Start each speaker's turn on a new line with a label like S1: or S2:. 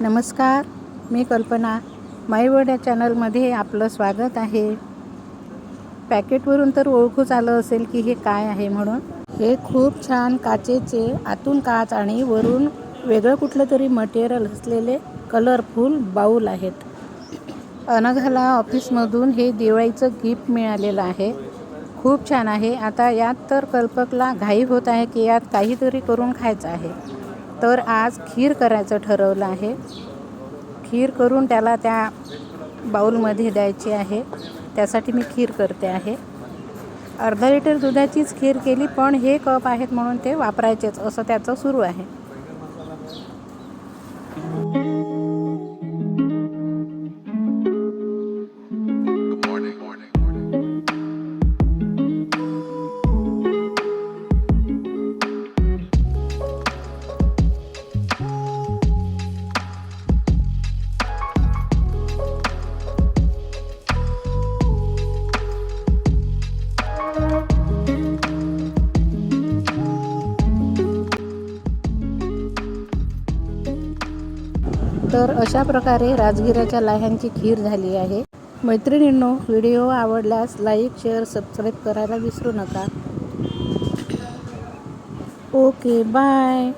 S1: नमस्कार मी कल्पना. माईवर्ड या चॅनलमध्ये आपलं स्वागत आहे. पॅकेटवरून तर ओळखूच आलं असेल की हे काय आहे म्हणून. हे खूप छान काचेचे आतून काच आणि वरून वेगळं कुठलं तरी मटेरियल असलेले कलरफुल बाऊल आहेत. अनघाला ऑफिसमधून हे दिवाळीचं गिफ्ट मिळालेलं आहे. खूप छान आहे. आता यात तर कल्पकला घाई होत आहे की यात काहीतरी करून खायचं आहे. तर आज खीर करायचं ठरवलं आहे. खीर करून त्याला त्या बाऊलमध्ये द्यायची आहे. त्यासाठी मी खीर करते आहे. अर्धा लिटर दुधाचीच खीर केली पण हे कप आहेत म्हणून ते वापरायचेच असं त्याचं सुरू आहे. तर अशा प्रकारे राजगिराच्या लाह्यांची खीर झाली आहे. मैत्रिणींनो व्हिडिओ आवडल्यास लाईक शेअर सबस्क्राईब करायला विसरू नका. Okay bye.